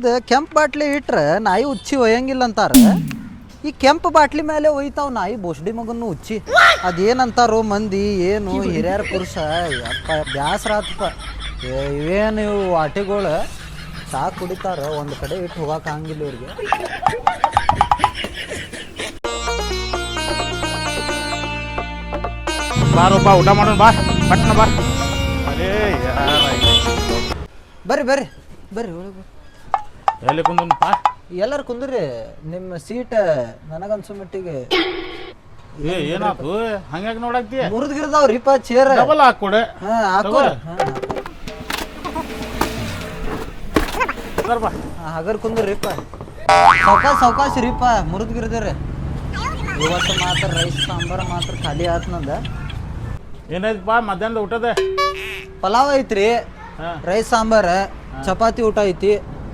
ಇದು ಕೆಂಪು ಬಾಟ್ಲಿ ಇಟ್ರೆ ನಾಯಿ ಉಚ್ಚಿ ಒಯ್ಯಂಗಿಲ್ಲ ಅಂತಾರ. ಈ ಕೆಂಪು ಬಾಟ್ಲಿ ಮೇಲೆ ಒಯ್ತಾವ ನಾಯಿ ಬೋಸ್ಡಿ ಮಗನ್ನು ಉಚ್ಚಿ. ಅದೇನಂತಾರೋ ಮಂದಿ ಏನು ಹಿರಿಯರ ಪುರುಷ ಯಪ್ಪ ಬ್ಯಾಸರ ಆತಪ್ಪ. ಏ, ಇವೇನು ಇವು ಆಟಿಗಳು ಚಾ ಕುಡಿತಾರ ಒಂದು ಕಡೆ ಇಟ್ಟು ಹೋಗಕ್ಕೆ ಆಗಂಗಿಲ್ಲ ಇವ್ರಿಗೆ. ಬಾ ಊಟ ಮಾಡೋಣ ಬಾ. ಪಟ್ನ ಬಾ. ಅರೇ ಬರ್ರಿ ಬರ್ರಿ ಬರ್ರಿ ಒಳಗೆ ಎಲ್ಲಿ ಕುಂದನಪ್ಪ ಎಲ್ಲರೂ ಕುಂದ್ರಿ ನಿಮ್ಮ ಸೀಟ್ ನನಗನ್ಸೋ ಮಟ್ಟಿಗೆ. ಏ ಏನಾತು? ಹಂಗಾಗಿ ನೋಡಕ್ತಿ ಮುರಿದ್ಗಿರ್ದಾವ್ರಿಪ್ಪ ಚೇರ್ ಡಬಲ್ ಹಾಕೊಡೆ ಹಾ ಹಾಕೋರ ಬಾ. ಹಗರ್ ಕುಂದ್ರಿಪ್ಪ ಸಾವ್ಕಾಸ್ ಸಾವ್ಕಾಸ್ ರೀಪ ಮುರಿದ್ಗಿರ್ದಿರಿ. ಇವತ್ತು ಮಾತ್ರ ರೈಸ್ ಸಾಂಬಾರ್ ಮಾತ್ರ ಖಾಲಿ ಆತ್ನದ ಏನಾಯ್ತಪ್ಪ ಮಧ್ಯಾಹ್ನದ ಊಟದ? ಪಲಾವ್ ಐತ್ರಿ. ರೈಸ್ ಸಾಂಬಾರ ಚಪಾತಿ ಊಟ ಐತಿ.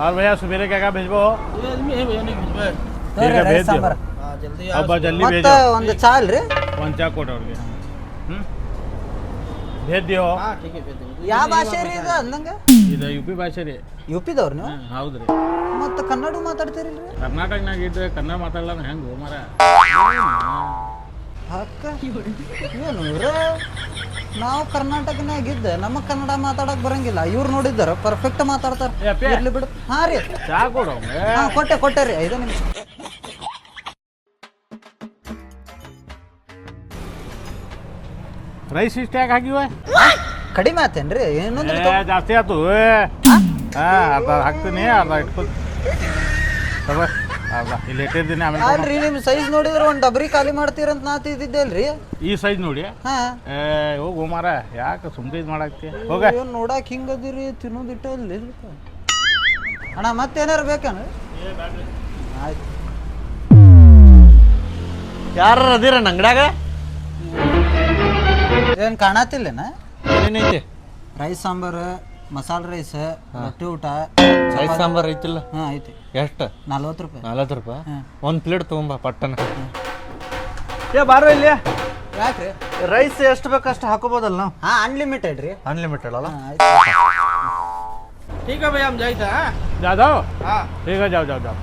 और भैया सवेरे क्या क्या भेजबो ये आदमी है भैया नहीं भिजवाए ठीक है, भेज ರೈಸ್ दियो। ಸಾಂಬಾರ हाँ जल्दी अब जल्दी ಮತ್ತೆ भेजो ಒಂದು ಚಾ ಅಲ್ರಿ ಒಂದು ಚಾ ಕೊಟ್ಟು ಅವ್ರಿಗೆ ಹ್ಞೂ भेज दियो हाँ ठीक है भेज देंगे ಯಾವ ಭಾಷೆ ರೀ ಇದು ಅಂದಂಗ ಇದು ಯು ಪಿ ಭಾಷೆ ರೀ ಯು ಪಿದವ್ರು ನೀವು ಹಾಂ ಹೌದು ರೀ ಮತ್ತೆ ಕನ್ನಡ ಮಾತಾಡ್ತೀರಿಲ್ರಿ ಕರ್ನಾಟಕನಾಗ ಇದ್ರೆ ಕನ್ನಡ ಮಾತಾಡಲ್ಲ ಹೆಂಗೆ ಮರ ಅಕ್ಕ ಏನು ಇವ್ರ ನಾವು ಕರ್ನಾಟಕನಾಗ ಇದ್ದ ನಮ್ಮ ಕನ್ನಡ ಮಾತಾಡಕ್ ಬರಂಗಿಲ್ಲ. ಇವ್ರು ನೋಡಿದ್ದಾರ ಪರ್ಫೆಕ್ಟ್ ಮಾತಾಡ್ತಾರ. ಇರ್ಲಿ ಬಿಡು. ಹಾ ರೀ. ಹಾ ಕೊಟ್ಟೆ ಕೊಟ್ಟೆ ರೀ ಐದು ನಿಮಿಷ. ರೈಸ್ ಇಷ್ಟ ಯಾಕೆ ಹಾಕಿವ ಕಡಿಮೆ ಆತೇನ್ರಿ ಏನಂದ್ರೆ ಜಾಸ್ತಿ ಆತು. ಹಾ ಅರ್ಧ ಹಾಕ್ತೀನಿ ಅರ್ಧ ಇಟ್ಕೊ. ಇಲ್ಲಿ ಆಮೇಲೆ ಅಲ್ರಿ ನಿಮ್ ಸೈಜ್ ನೋಡಿದ್ರೆ ಒಂದ್ ಡಬ್ರಿ ಖಾಲಿ ಮಾಡ್ತೀರಂತ ನಾ ತಿದ್ದಿದ್ದೆಲ್ರಿ ಈ ಸೈಜ್ ನೋಡಿ. ಹಾ. ಏ ಹೋಗು ಮಾರ ಯಾಕೆ ಸುಮ್ಕೆ ಇದು ಮಾಡಾಕ್ತಿ? ಹೋಗ. ಏನ್ ನೋಡಾಕ್ ಹಿಂಗದಿರಿ ತಿನ್ನೋದಿಟ್ಟ ಇಲ್ಲಿ ಅಣ್ಣ ಮತ್ತೇನಾರು ಬೇಕಣ್ಣ ಆಯ್ತು. ಯಾರ ಅದಿರ ಅಂಗಡ್ಯಾಗ? ಏನ್ ಕಾಣತಿಲ್ಲೇನ? ಏನೈತಿ ರೈಸ್ ಸಾಂಬಾರ್ ಮಸಾಲ ರೈಸ್ ರೊಟ್ಟಿ ಊಟ ರೈಸ್ ಸಾಂಬಾರ್ ಐತಿಲ್ಲ? ಹಾ ಐತಿ. ಎಷ್ಟು ನಲ್ವತ್ತು ರೂಪಾಯಿ ನಲ್ವತ್ತು ರೂಪಾಯಿ ಹಾ. ಒಂದು ಪ್ಲೇಟ್ ತೊಗೊಂಬ ಪಟ್ಟನ ಏ ಬಾರೋ ಇಲ್ಲಿ ಯಾಕ್ರಿ ರೈಸ್ ಎಷ್ಟು ಬೇಕು ಅಷ್ಟು ಹಾಕೋಬೋದಲ್ಲ ನಾವು ಹಾ ಅನ್ಲಿಮಿಟೆಡ್ ರೀ ಅನ್ಲಿಮಿಟೆಡ್ ಅಲ್ಲ ಹಾ, ಆಯ್ತು ठीक है भैया हम जाइता जा जाओ हाँ ठीक है जाओ जाओ जाओ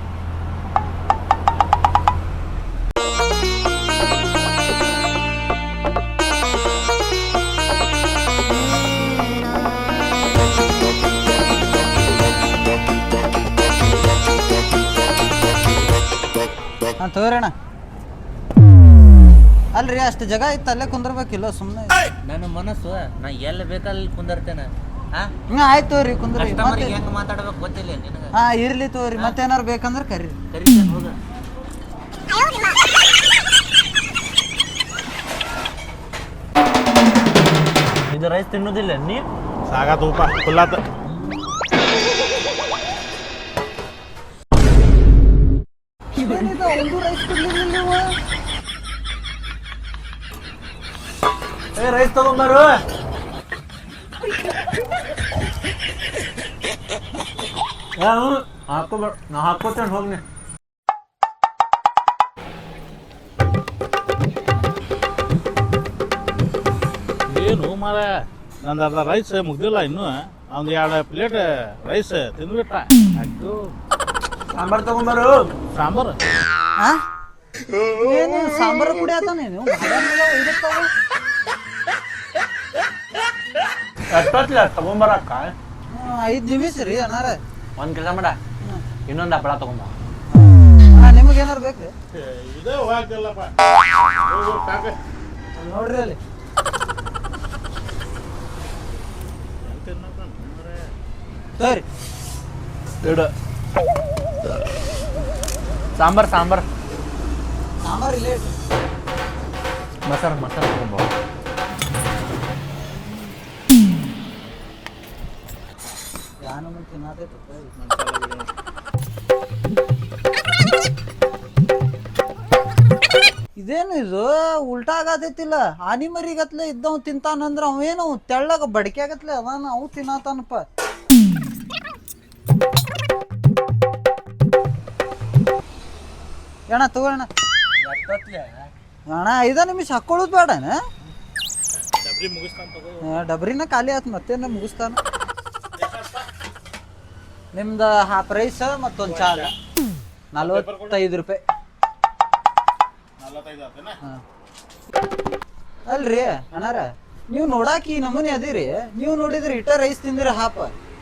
ಹಾ ತಗೋರಣ್ಣ ಅಲ್ರಿ ಅಷ್ಟು ಜಾಗ ಇತ್ತು ಅಲ್ಲೇ ಕುಂದರ್ಬೇಕಿಲ್ಲ ಸುಮ್ಮನೆ ನನ್ನ ಮನಸ್ಸು ನಾ ಎಲ್ಲಿ ಬೇಕಲ್ಲಿ ಕುಂದರ್ತೇನೆ. ಹಾ ಹ್ಞೂ ಆಯ್ತು ತಗೋರಿ ಕುಂದ್ರಿ. ಮತ್ತೆ ಹೆಂಗ್ ಮಾತಾಡ್ಬೇಕು ಗೊತ್ತಿಲ್ಲ ನಿನಗೆ. ಹಾ ಇರ್ಲಿ ತಗೋರಿ ಮತ್ತೇನಾರು ಬೇಕಂದ್ರೆ ಕರೀರಿ. ಕರಿ ಹೋಗ. ಇದು ರೈಸ್ ತಿನ್ನೋದಿಲ್ಲ ನೀ? ಸಾಗ ತೂಪ ಫುಲ್ಲಾತ ರೈಸ್ ತಗೊಂಬಾರು. ಹಾಕೋಬೇಡ ನಾ ಹಾಕೋತೇನೆ ಹೋಗ್ನಿ. ಏನು ಮಾರ ನಂದು ಅರ್ಧ ರೈಸ್ ಮುಗ್ದಿಲ್ಲ ಇನ್ನು. ಒಂದು ಎರಡು ಪ್ಲೇಟ್ ರೈಸ್ ತಿಂದ್ಬಿಟ್ಟ. ಸಾಂಬಾರು ಸಾಂಬಾರ್ ತಗೊಂಬಾರು. ಸಾಂಬಾರು? ಸಾಂಬಾರು ಕುಡಿ ಆತಾನೆ ನೀವು ಎಷ್ಟೊತ್ತಿಲ್ಲ ತಗೊಂಬರಕ್ಕ? ಐದು ನಿಮಿಷ ರೀ ಅನ್ನಾರ ಒಂದು ಕೆಲಸ ಮಾಡ. ಇನ್ನೊಂದು ಹಪ್ಪಳ ತಗೊಂಬ. ನಿಮಗೆ ಏನಾರು ಬೇಕು ಇದೇ ಹೋಗ್ತಿಲ್ಲಪ್ಪ ಸಾಕು ನೋಡ್ರಿ ಅಲ್ಲಿ. ಸರಿ. ಇಡು. ಸಾಂಬಾರ್ ಸಾಂಬಾರ್. ಸಾಂಬಾರು ಇಲ್ಲ. ಮಸಾಲ ಮಸಾಲ ತಗೊಂಬ. ತಿನ್ನತೈತಿ ಇದೇನು ಇದು? ಉಲ್ಟಾ ಆಗತೈತಿಲ್ಲ. ಆನಿ ಮರಿಗತ್ಲೆ ಇದ್ದವ್ ತಿಂತಾನಂದ್ರ ಅವೇನು ತೆಳ್ಳಗ ಬಡಕೆ ಆಗತ್ಲೆ ಅದಾನ? ಅವು ತಿನ್ನತಾನಪ್ಪ. ಅಣ್ಣ ತಗೋಣ ಅಣ್ಣ ಐದ ನಿಮಿಷ ಹಾಕೊಳ್ಳೋದು ಆ, ಡಬ್ರಿನ ಖಾಲಿ ಆತ್ ಮತ್ತೇನ ಮುಗಿಸ್ತಾನ? ನಿಮ್ದು ಹಾಫ್ ರೈಸ್ ಮತ್ತೊಂದು ಚಾ ನಲ್ವತ್ತೈದು ರೂಪಾಯಿ. ಹಾ. ಅಲ್ರಿ ಅಣ್ಣಾರ ನೀವು ನೋಡಾಕ ಈ ನಮೂನಿ ಅದಿರಿ. ನೀವು ನೋಡಿದ್ರಿ ಇಟ್ಟ ರೈಸ್ ತಿಂದಿರಿ ಹಾಪ.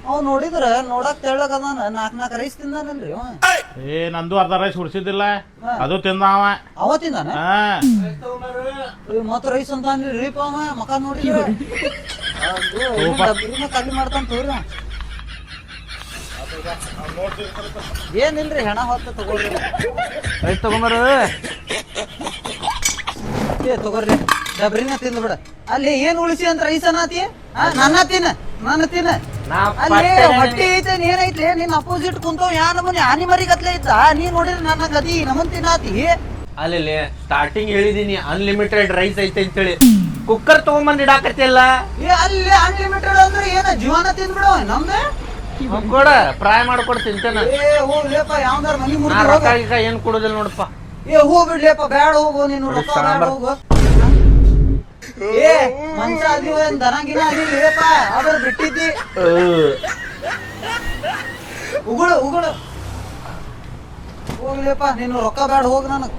ಅವ್ ನೋಡಿದ್ರ ನೋಡಾಕ್ ತೆಳ್ಳಗ ಅದಾನ. ನಾಕ್ ನಾಲ್ಕು ರೈಸ್ ತಿಂದಾನಲ್ರಿ ಅವ. ಏ ನಂದು ಅರ್ಧ ರೈಸ್ ಹುಡ್ಸಿದ್ದಿಲ್ಲ ಅದು ತಿಂದ ಅವ. ಅವ ತಿಂದಾನ? ಮತ್ತ ರೈಸ್ ಅಂತ ಅನ್ರಿ ಅವ. ಮಕ ನೋಡಿದ್ರ. ಖಾಲಿ ಮಾಡ್ತಾನ ತೋರಿ. ಏನಿಲ್ರಿ ಹೆಣ ಹೊತ್ತ ತಗೊಳ್ರಿ. ರೈಸ್ ತಗೊಂಬರು. ಏ ತಗೋರಿ ಡಬ್ರಿನ ತಿಂದ್ ಬಿಡ ಅಲ್ಲಿ ಏನ್ ಉಳಿಸಿ ಅಂತ ರೈಸ್ ಅನ್ನತಿ ಆ, ನನ್ನ ತಿನ್ನ ನನ್ನ ತಿನ್ನ. ಅಲ್ಲಿ ಹೊಟ್ಟಿ ಐತೆ ಏನೈತ್ಲೆ ನಿನ್ ಅಪೋಸಿಟ್ ಕುಂತವ್ ಯಾ ನಮೂನಿ ಆನಿ ಮರಿ ಗತ್ಲೆ ಇದ್ದ ನೀ ನೋಡಿದ್ರೆ ನನ್ನ ಗದಿ ನಮನ್ ತಿನ್ನಾತಿ. ಅಲ್ಲಿ ಸ್ಟಾರ್ಟಿಂಗ್ ಹೇಳಿದೀನಿ ಅನ್ಲಿಮಿಟೆಡ್ ರೈಸ್ ಐತೆ ಅಂತೇಳಿ. ಕುಕ್ಕರ್ ತಗೊಂಬಂದ್ ಇಡಾಕತ್ತಿಲ್ಲ ಏ ಅಲ್ಲಿ ಅನ್ಲಿಮಿಟೆಡ್ ಅಂದ್ರೆ ಏನ? ಜೀವನ ತಿಂದ್ಬಿಡೋ ನಮ್ದೆ ಕೊಡ ಪ್ರಾಯ ಮಾಡ್ಕೊಡ್ ತಿಂತೇನ ಏ ಹೋಗ್ಲೇಪ ಯಾವ್ದಾರ ಮನಿ ನಾ ಮುರ್ದು ರೊಕ್ಕ ಹೋಗ ಗಿಕ್ಕ ಏನ್ ಕೊಡುದಿಲ್ಲ ನೋಡಪ್ಪ. ಏ ಹೋಗ್ಬಿಡ್ಲೇಪ ಬ್ಯಾಡ ಹೋಗು ನೀನು ರೊಕ್ಕ ಬ್ಯಾಡ ಹೋಗು. ಏ ಮನ್ಸ ಅದಿವ ಏನ್ ದನ ಗಿನ ಅದಿಲ್ಲೇಪ ಅದ್ರ ಬಿಟ್ಟಿದ್ದಿ. ಉಗುಳು ಉಗುಳು. ಹೋಗ್ಲೇಪ ನೀನು ರೊಕ್ಕ ಬ್ಯಾಡ ಹೋಗ್ ನನಗ್.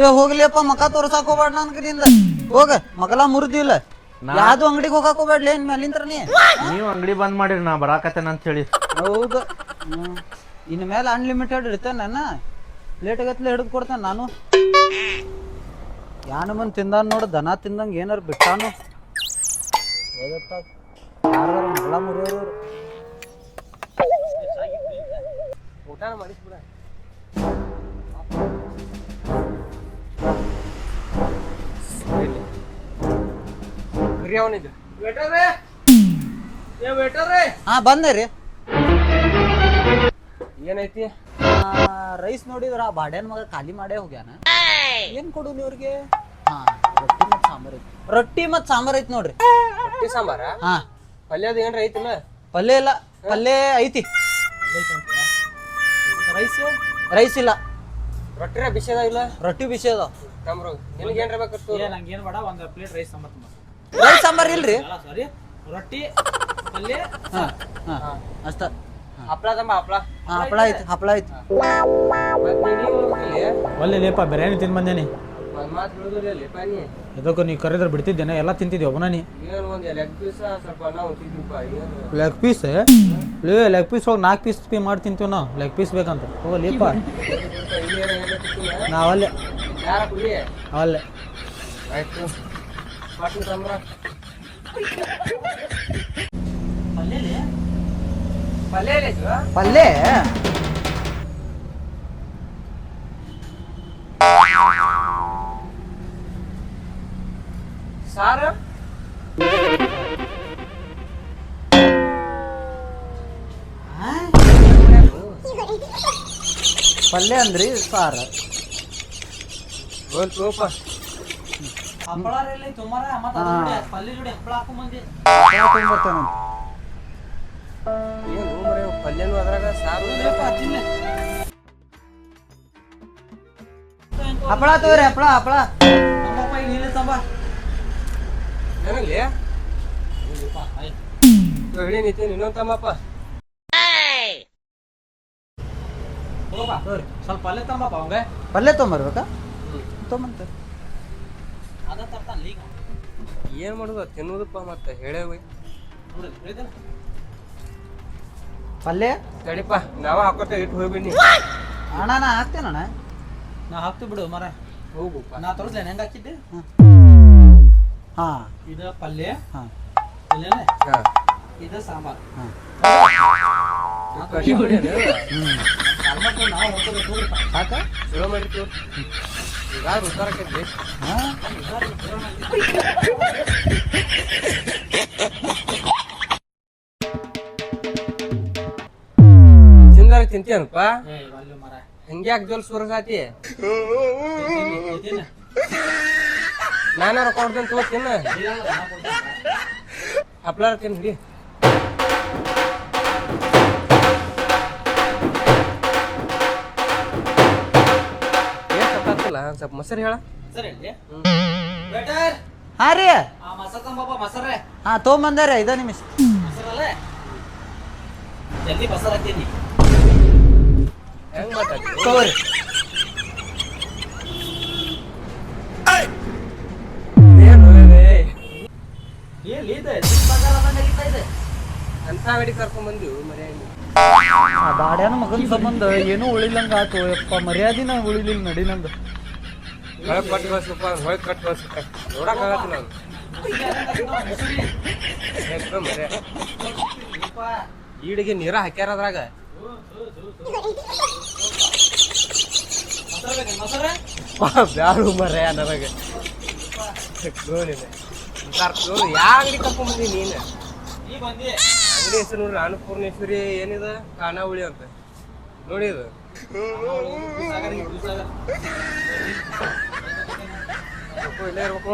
ಏ ಹೋಗ್ಲಿಯಪ್ಪ ಮಕ ತೋರ್ಸಾಕ್ ಹೋಗ್ಬೇಡ ನನ್ಗ ನಿಂದ. ಹೋಗ ಮಗಲ ಮುರಿದಿಲ್ಲ. ಯಾವ್ದು ಅಂಗಡಿಗೆ ಹೋಗಾಕ ಹೋಗ್ಬೇಡ್ಲಿ ಏನ್ ಮೇಲಿಂತ್ರ ನೀ ನೀವು ಅಂಗಡಿ ಬಂದ್ ಮಾಡಿರಿ ನಾ ಬರಾಕತ್ತೇನ ಅಂತ ಹೇಳಿ. ಹೌದು. ಇನ್ ಮೇಲೆ ಅನ್ಲಿಮಿಟೆಡ್ ಇರ್ತೇನೆ ನನ್ನ ಲೇಟ್ ಆಗತ್ಲೆ ಹಿಡಿದು ಕೊಡ್ತೇನೆ ನಾನು. ಯಾನು ಮುಂದೆ ತಿಂದಾನ ನೋಡು ದನ ತಿಂದಂಗ ಏನಾರು ಬಿಟ್ಟಾನು. ಊಟ ಯಾರು ಹಾ ಬಂದೆ ರೀ. ಏನೈತಿ? ರೈಸ್ ನೋಡಿದ್ರ ಆ ಬಾಡ್ಯಾನ ಮಗ ಖಾಲಿ ಮಾಡೇ ಹೋಗ್ಯಾನ. ಏನ್ ಕೊಡು ಇವ್ರಿಗೆ ಹಾ ರೊಟ್ಟಿ ಮತ್ ಸಾಂಬಾರ್ ಐತಿ. ರೊಟ್ಟಿ ಮತ್ ಸಾಂಬಾರ್ ಐತಿ ನೋಡ್ರಿ. ರೊಟ್ಟಿ ಸಾಂಬಾರ? ಹಾ. ಪಲ್ಯದ ಏನ್ರ ಐತಿಲ್ಲ ಪಲ್ಯ ಇಲ್ಲ ಪಲ್ಯ ಐತಿ. ರೈಸ್? ರೈಸ್ ಇಲ್ಲ. ರೊಟ್ಟಿರ ಬಿಸಿ ಅದ ಇಲ್ಲ? ರೊಟ್ಟಿ ಬಿಸಿ ಅದಾವ. ನಮ್ರು ನಿನಗೆ ಏನ್ರ ಬೇಕಿತ್ತು ನಂಗೇನ್ ಬೇಡ ಒಂದ್ ಪ್ಲೇಟ್ ರೈಸ್ ಸಾಂಬಾರ್ ತುಂಬ. ರೈಸ್ ಸಾಂಬಾರ್ ಇಲ್ರಿ? ಸಾರಿ ರೊಟ್ಟಿ ಪಲ್ಯ ಹಾ ಹಾ ಅಷ್ಟ. ಹಪ್ಳ ತಮ್ಮ ಹಪ್ಳ. ಹಾ, ಹಪ್ಳ ಐತಿ ಹಪ್ಳ ಒಳ್ಳೆ ಲೇಪ ಬಿರಿಯಾನಿ ಬಂದೇನಿ. ನೀ. ಕರೆದ್ರೆ ಬಿಡ್ತಿದ್ದೇನೆ ಎಲ್ಲ ತಿಂತಿದ್ದೆ ಒಬ್ಬನ ನೀ. ಏನು ಒಂದು ಲೆಗ್ ಪೀಸ ಲೇ ಲೆಗ್ ಪೀಸ್ ಹೋಗಿ ನಾಲ್ಕು ಪೀಸ್ ಪೇ ಮಾಡಿ ತಿಂತೀವಿ ನಾವು. ಲೆಗ್ ಪೀಸ್ ಬೇಕಂತ. ಲೇಪ. ಏನೋ ನಾವಲ್ಲೇ ಕುಡಿ ಅವಲ್ಲೇ ಆಯ್ತು. ಪಲ್ಯ ಸಾರು? ಪಲ್ಯ ಅಂದ್ರಿ ಸಾರ. ಹಪ್ಪಳ ತೊಗೊಂಬರ್ತೇನೆ ಏನು ಮರೆ ಪಲ್ಯನೂ ಅದ್ರಾಗ ಸಾರು ಹಪ್ಪಳ ತಗೋರಿ ಹಪ್ಪಳ ಹಪ್ಪಳ. ನಮ್ಮಪ್ಪ ಈಗ ನೀನೇ ತಂಬ. ಏನಲ್ಲಿ ಹೇಳಿ ನಿಂತಿ ಇನ್ನೊಂದು ತಮ್ಮಪ್ಪ ಸ್ವಲ್ಪ ಪಲ್ಯ ತಂಬಪ್ಪ ಅವಂಗ. ಪಲ್ಯ ತೊಗೊಂಬರ್ಬೇಕಾ? ತೊಗೊಂಬಂತ. ಅದ ತರ್ತಾನ ಈಗ ಏನು ಮಾಡೋದು? ತಿನ್ನೋದಪ್ಪ ಮತ್ತೆ. ಹೇಳೇವಿ ನೋಡು ಹೇಳಿದಲ್ಲ ಪಲ್ಯ? ತಡಿಪ್ಪ ನಾವ ಹಾಕೋತೇವೆ ಇಟ್ಟು ಹೋಗ್ಬಿನಿ ಅಣ್ಣ ನಾ ಹಾಕ್ತೇನೆ ಅಣ್ಣ. ನಾ ಹಾಕ್ತು ಬಿಡು ಮರ ಹೋಗುಪ್ಪ. ನಾ ತೋರಿಸ್ಲೇನೆ ಹೆಂಗ್ ಹಾಕಿದ್ದೆ? ಹಾ. ಇದು ಪಲ್ಯ ಹಾ. ಇದ ಹಾ. ಇದು ಸಾಂಬಾರ್. ಹಾ. ತಿಂದಾರ ತಿಂತೀನಪ್ಪ ಹಂಗ್ಯಾಕ್ ಜೋಲ್ ಸುರಸಾತಿ ನಾನಾರ ಕೊಡ್ತೇನೆ ತಗೋತೀನಿ. ಅಪ್ಲಾರ ತಿನ್ನಿ ಒಂದ್ ಸ್ವಲ್ಪ ಮೊಸರು ಹೇಳ. ಹಾ ರೀ. ಹಾ ತೊಗೊಂಬಂದಾರೆ ಐದ ನಿಮಿಷ. ಹೆಂಗ್ ಮಾತಾಡ್ತಿ? ತಗೋರಿ. ಏನು ಅಂತ ಗಾಡಿ ಕರ್ಕೊಂಡ್ ಮರ್ಯಾದೆ. ಆ ಬಾಡ್ಯಾನ ಮಗನ್ ಸಂಬಂಧ ಏನೂ ಉಳಿಲಂಗ ಆತು. ಯಪ್ಪ ಮರ್ಯಾದಿನ ಉಳಿಲಿಲ್ಲ ನಡಿ ನಂದು. ಹೊಳಗ್ ಕಟ್ ಕಳಿಸಪ್ಪ ಹೊಯ್ ಕಟ್ ಕಳಿಸಪ್ಪ ನೋಡಕ್ ಆಗತ್ತಿಲ್ಲ ಅವ್ನು ಏ, ಮರ್ಯಾ. ಈಡಿಗೆ ನೀರ ಹಾಕ್ಯಾರ ಅದ್ರಾಗ ಬ್ಯಾಡು ಮರ್ಯ ನನಗೆ. ಯಾ ಅಂಗಡಿ ಕರ್ಕೊಂಡ್ ಬಂದಿ ನೀನು? ಅಂಗಡಿ ಹೆಸರು ನೋಡ್ರಿ ಅನ್ನಪೂರ್ಣೇಶ್ವರಿ ಏನಿದೆ? ಖಾನಾವಳಿ ಅಂತ. ನೋಡಿ ಇದು ಇಲ್ಲೇ ಇರ್ಬೇಕು